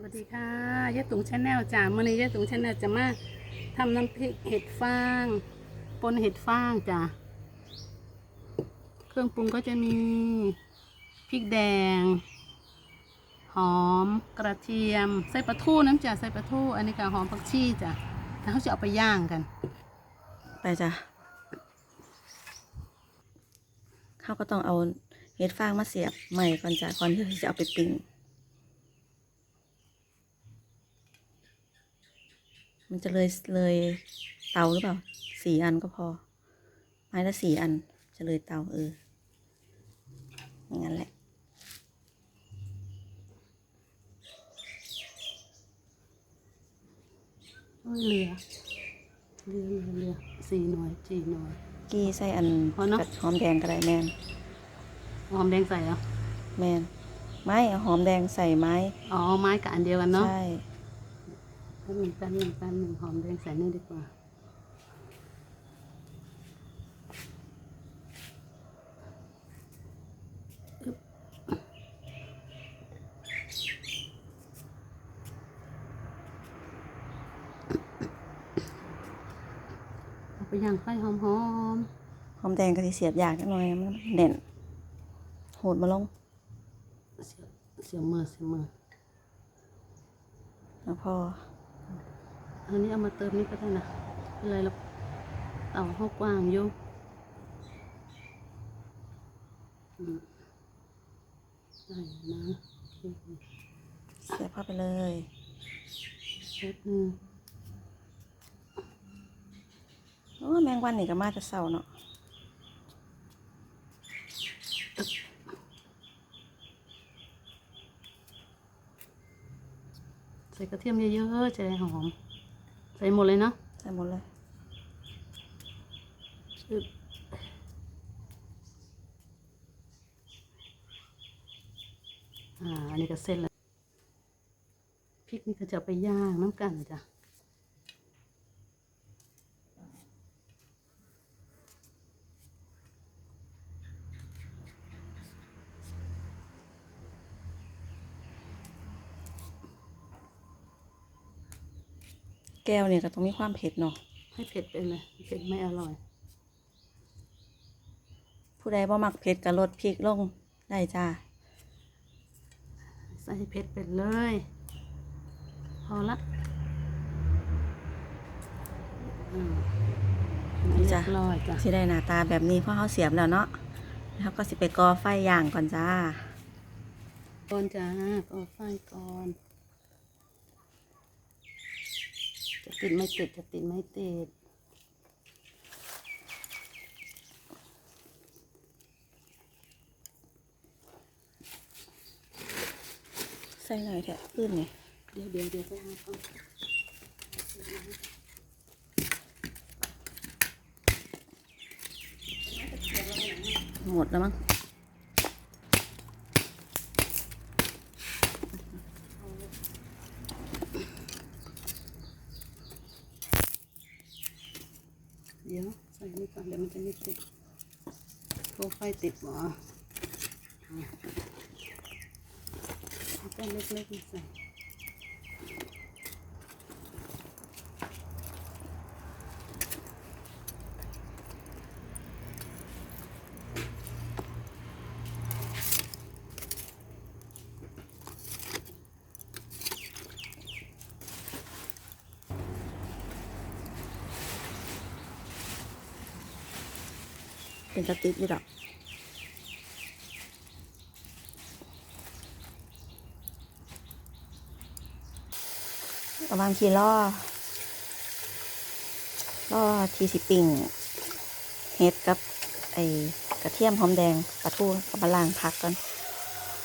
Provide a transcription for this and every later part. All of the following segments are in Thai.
สวัสดีค่ะยะตุงชาแนลจ้ามื่อนี้ยะตุงชาแนลจะมาทำน้ำพริกเห็ดฟางปนเห็ดฟางจ้ะเครื่องปรุงก็จะมีพริกแดง หอมกระเทียม ใส่ปลาทูน้ำจ้ะใส่ปลาทูอันนี้ก็หอมผักชีจ้ะแล้วเขาจะเอาไปย่างกัน ไปจ้ะเขาก็ต้องเอาเห็ดฟางมาเสียบใหม่ก่อนจ้ะก่อนที่จะเอาไปปิ้ง มันจะเลยเลยเตาหรือเปล่าสี่อันก็พอ ไม้ละสี่อันจะเลยเตาเอออย่างนั้นแหละโอ้ยเรือเรือเรือเรือสี่หน่วยสี่หน่วย กี้ใส่อันพอเนอะ กับหอมแดงก็ได้แมนหอมแดงใส่เหรอแมนไม้เอาหอมแดงใส่ไม้ อ๋อไม้กับอันเดียวกันเนาะใช่แป๊บหนึ่งแป๊บหนึ่งแป๊บหนึ่งหอมแดงใส่นี่ดีกว่าเอาไปย่างไฟหอมหอมแดงก็สิเสียบยากจักหน่อยมันเด่นโหดมาลง ๆ เสียวเสียวมือเสียวมือ แล้วพอ อันนี้เอามาเติมนี่ก็ได้นะอะไรหรอกเต่าห้ากว้างอยู่อืมได้นะโอเคเสียบเข้าไปเลยแป๊บหนึงโอ้แมงวันนี่ก็มาแต่เศร้าเนาะใส่กระเทียมเยอะๆจะได้หอม ใส่หมดเลยเนาะใส่หมดเลยอึ๊บอ่าอันนี้ก็เสร็จแล้วพริกนี่ก็จะเอาไปย่างน้ำกันจ้ะ แก้วเนี่ยก็ต้องมีความเผ็ดเนาะให้เผ็ดไปเลยเผ็ดไม่อร่อย ผู้ใดบ่มักเผ็ดก็ลดพริกลงได้จ้าใส่เผ็ดไปเลย พอละอืมเรียบร้อยจ้ะสิได้หน้าตาแบบนี้เพราะเขาเสียบแล้วเนาะแล้วก็สิไปกอไฟย่างก่อนจ้าก่อนจ้าก็ไฟก่อน จะติดไม่ติดจะติดไม่ติดใส่หน่อยเถอะขึ้นนี่เดี๋ยวเดี๋ยวเดี๋ยวไปหาก่อนหมดแล้วมั้ง เดี๋ยวใส่นี่ก่อนเดี๋ยวมันจะไม่ติด ค่อยติดหรอเอาเป้นเล็กๆมาใส่ เป็นตะติดอยู่ดอกประมาณกี่ล่อล่อทีสิปิ่งเห็ดกับ ไอกระเทียมหอมแดงปลาทูกับมะลางพักกัน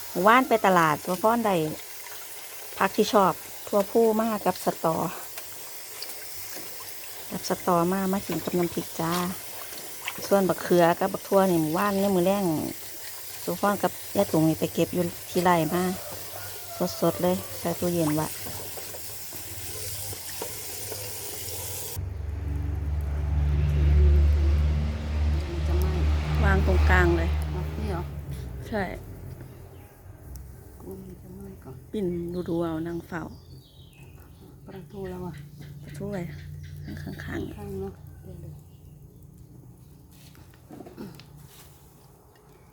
หมู่านไปตลาดตัวพ่อนใดพักที่ชอบทั่วผู้มากกับสตอ กับสตอมามากินกับน้ำพริกจ้า ส่วนบักเขือกับบักทั่วนี่หมู่บ้านในมือแรงสุฟ้อนกับยายตุงนี่ไปเก็บอยู่ที่ไร่มาสดๆเลยใส่ตู้เย็นไวะมันจะไหม้วางตรงกลางเลยเอานี่เหรอ ใช่กลัวมันจะไหม้ก่อนปิ่นดูดูเอานางเฝ้า ประตูแล้วอะปลาทูไว้ข้างๆข้างเนาะเดี๋ยวเลย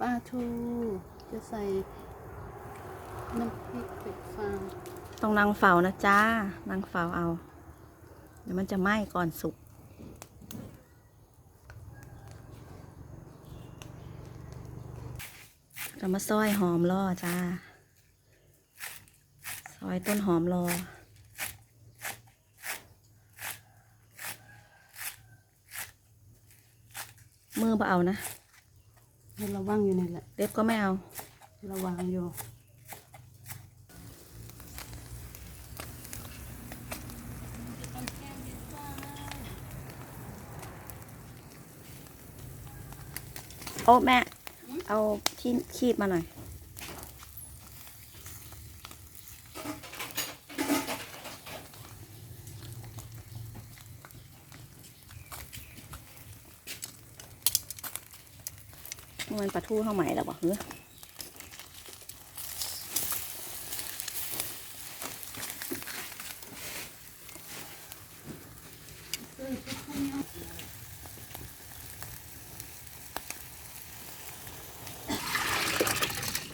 ปลาทู จะใส่น้ำพริกเผ็ดฟางต้องนางเฝ้านะจ้านางเฝ้าเอา เดี๋ยวมันจะไหม้ก่อนสุกเรามาซอยหอมรอจ้า ซอยต้นหอมรอมือเบเอานะ ให้ระวังอยู่นี่แหละเล็บก็ไม่เอาระวังอยู่โอ้แม่ เอาที่คีบมาหน่อย ปลาทูเข้าใหม่แล้ววะเฮ้ย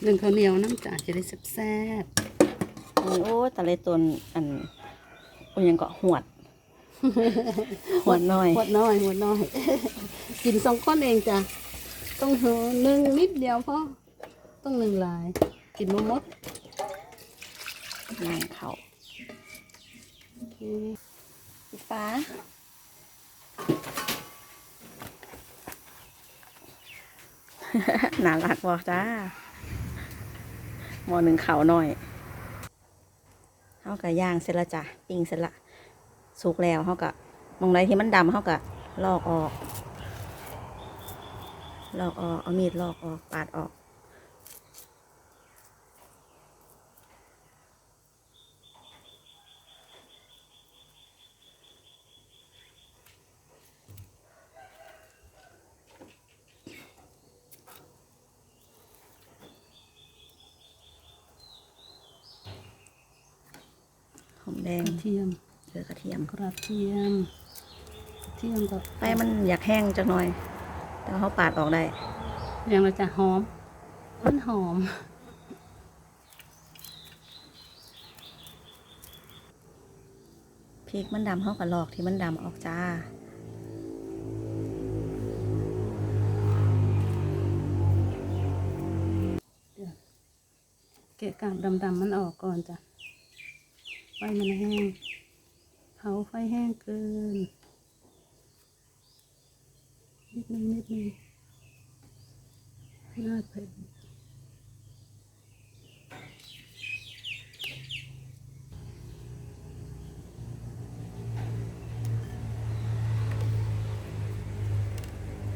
นึ่งข้าวเหนียวน้ำจ่าจะได้แซ่บโอ้แต่เลยตนอันอ้ยยังเกาะหวด หวดหน่อย หวดน้อย หวดน้อย กินสองก้อนเองจ้ะ ต้องเหอหนึ่งนิดเดียวพอต้องหนึ่งหลาย กินมมดนั่งเขาโอเคพี่ฟ้าน่ารักบอกจ้าหมอหนึ่งเขาหน่อยเขากะย่างเสร็จและจ้ะปิ้งเสร็จละสุกแล้วเขากะมองใดที่มันดำเขากะลอกออก ลอกออก เอามีดลอกออก ปาดออก หอมแดกงระเทียมเจอกระเทียมกระเทียมกระเทียมกับไฟมันอยากแห้งจักหน่อย แต่ว่าเขาปาดออกได้อย่างเราจะหอม มันหอม พริกมันดำเขากับลอกที่มันดำออกจ้าเกะกาบดำๆมันออกก่อนจ้ะไฟมันแห้งเผาไฟแห้งเกิน นิดนึงนิดนึงน่าเผ็ด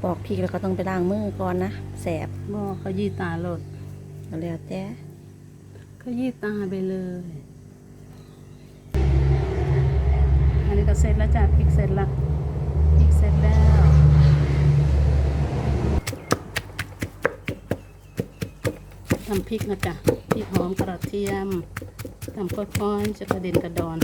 ปอกพริกแล้วก็ต้องไปล้างมือก่อนนะแสบหม้อขยี้ตาโหลดก็แล้วแต่ขยี้ตาไปเลย อันนี้ก็เสร็จแล้วจ้ะพริกเสร็จละพริกเสร็จแล้ว ทำพริกนะจ๊ะพริกหอมกระเทียมทำค่อยๆจะกระเด็นกระดอน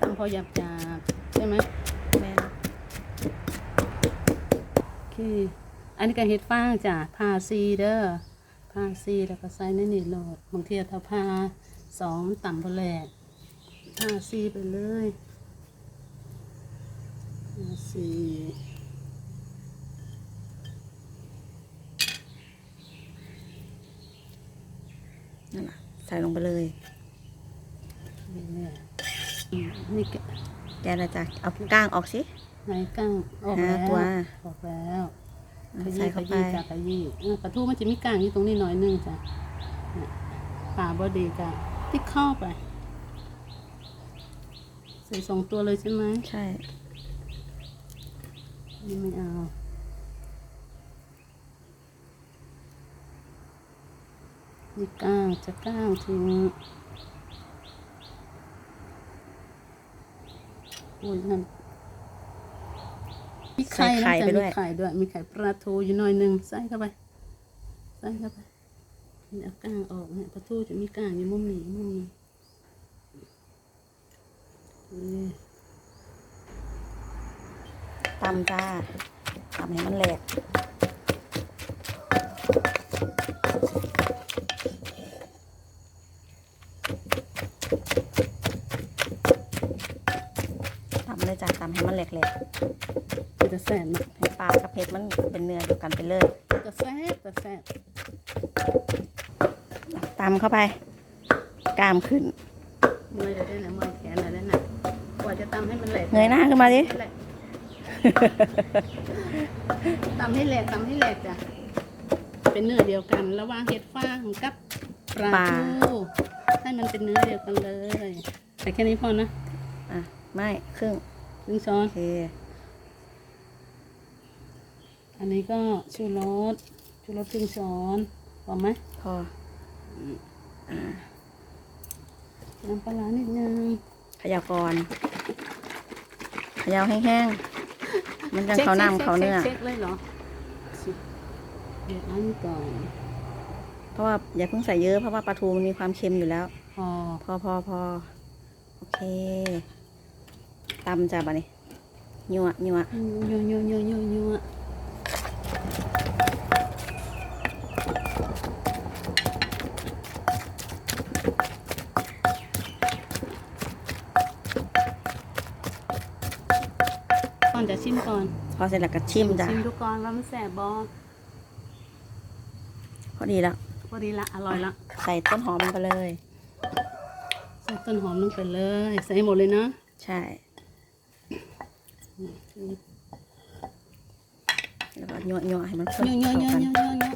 ทำพอหยาบหยาบๆใช่ไหมแม่นโอเคอันนี้ก็เห็ดฟางจ้ะพาซีเด้อ พาซีแล้วก็ใส่ในนี่โหลดบางทีถ้าพาสองมันต่ำพอแหลกพาซีไปเลยพาซีนั่นแหละใส่ลงไปเลยนี่แหละอืมนี่แกะแกนะจ๊ะเอาก้างออกสิ ไหนก้างออกหาแล้วตัว ออกแล้วข ใส่เข้าไจ้ะขยี้ปลาทูมันจะมีกลางอยู่ตรงนี้น้อยนึงจ้ะป่าบอดีจ้ะที่กเข้าไป ใส่สองตัวเลยใช่ไหมใช่นี่ไม่เอานี่ก้างจะก้างทิ้งโอ้ยนั่น มีใส่ไข่ไข่นะไปจ๊ะด้มีวยไข่ด้วย มีไข่ปลาทูอยู่หน่อยหนึ่งใส่เข้าไป ใส่เข้าไปเดี๋ยวก้างออกเนี่ยปลาทูจะมีก้างอยู่มุมนี้มุมนี้นี่ตำจ้าตำให้มันแหลกตำเลยจ้าตำให้มันแหลก มันจะแสบเนาะๆให้ปลากับเห็ดมันเป็นเนื้อเดียวกันไปเลยจะแสบจะแสบตำเข้าไปกล้ามขึ้นเมื่อยจะได้นะเมื่อยแขนอะไรได้นะกว่าจะตำให้มันแหลกเงยหน้าขึ้นมาดิแหลกตำให้แหลกตำให้แหลกจ้ะเป็นเนื้อเดียวกัน ระหว่างเห็ดฟางกับปลาปลาทูให้มันเป็นเนื้อเดียวกันเลย แต่แค่นี้พอนะอะไม่ครึ่งครึ่งช้อนโอเค อันนี้ก็ชูรสชูรสครึ่งช้อนพอไหมพอน้ำปลาร้านิดนึงเขยาวก่อนเขยาวแห้งๆมันจะเขาน้ำเขาเนื้อเช็คเลยเหรอเดี๋ยวอันนี้ก่อนเพราะว่าอย่าเพิ่งใส่เยอะเพราะว่าปลาทูมันมีความเค็มอยู่แล้วพอพอพอพอโอเคตำจ้ะบะนี่ยัวยัวยัวยัวยัวยัวยัวก่อนจะ ชิมก่อนพอเสร็จแล้วก็ชิมจ้ะชิมดูก่อนว่ามันแสบบอพอดีแล้วพอดีละอร่อยละใส่ต้นหอมลงไปเลย ใส่ต้นหอมลงไปเลย ใส่ให้หมดเลยเนาะใช่แล้วก็ยัวยัวให้มันเข้ายัวยัวยัวเข้ากันยัวยัวยัว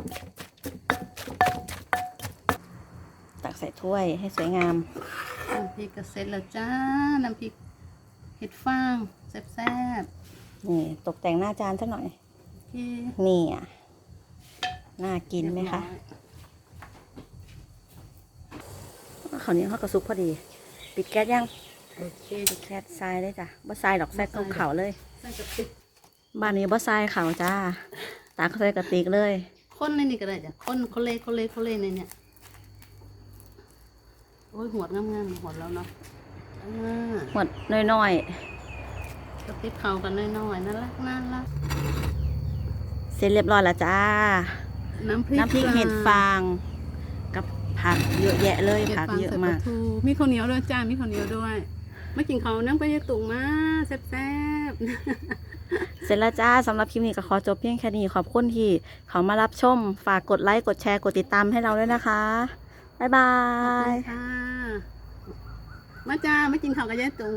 ตักใส่ถ้วยให้สวยงามน้ำพริกก็เสร็จแล้วจ้าน้ำพริกเห็ดฟางแซ่บ นี่ตกแต่งหน้าจานสักหน่อยๆโอเคนี่อะ น่ากินไหมคะข้าวเหนียวข้าวกระซุกพอดี ปิดแก๊สยังโอเคปิดแก๊สทรายได้จ้ะบ่ทรายดอกใส่ต้มเขาเลยใส่กระติกบ้านนี้บ่ทรายเขาจ้าตากใส่กระติกเลย คนในนี่ก็ได้จ้ะคนคนเล่คนเล่คนเล่ในเนี่ยโอ้ยหัวดงามๆหัวดแล้วเนาะอ่าหมดน้อยก ระติบเข่ากันน้อยๆน่ารักน่ารักๆเสร็จเรียบร้อยแล้วจ้า น้ำพริกน้ำพริกปลาเห็ดฟาง กับผักเยอะแยะเลยเห็ดผักฟางเยอะใส่ปมาลากทูมีข้าวเหนียวด้วยจ้า มีข้าวเหนียวด้วยมากินเขาวนั่งไปยายตุ่งมาแซ่บๆ เสร็จแล้วจ้าสำหรับคลิปนี้ก็ขอจบเพียงแค่นี้ขอบคุณที่เขามารับชม ฝากกดไลค์ กดแชร์ กดติดตามให้เราด้วยนะคะ บ๊ายบาขอบยคุณค่ะมาจ้ามากินข้าวกับยายตุง